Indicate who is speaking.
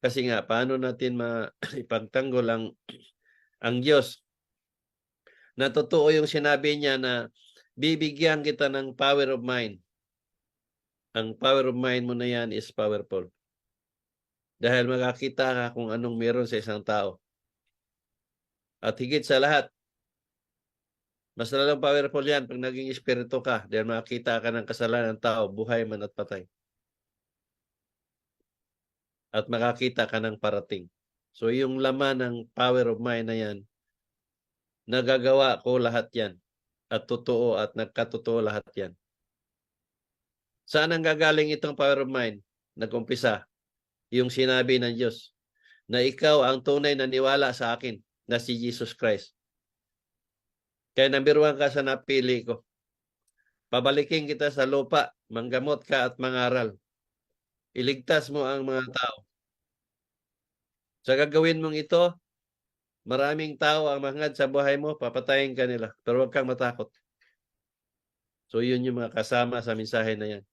Speaker 1: Kasi nga, paano natin maipagtanggol ang, ang Diyos? Na totoo yung sinabi niya na bibigyan kita ng power of mind. Ang power of mind mo na yan is powerful. Dahil makakita ka kung anong meron sa isang tao. At higit sa lahat, mas lalang powerful yan pag naging espiritu ka dahil makakita ka ng kasalanan ng tao, buhay man at patay. At makakita ka ng parating. So yung laman ng power of mind na yan, nagagawa ko lahat yan. At totoo at nagkatotoo lahat yan. Saan ang gagaling itong power of mind? Nag-umpisa, yung sinabi ng Diyos, na ikaw ang tunay na niwala sa akin, na si Jesus Christ. Kaya number one ka sa napili ko. Pabalikin kita sa lupa, manggamot ka at mangaral. Iligtas mo ang mga tao. Sa gagawin mong ito, maraming tao ang mangad sa buhay mo, papatayin ka nila. Pero huwag kang matakot. So yun yung mga kasama sa mensahe na yan.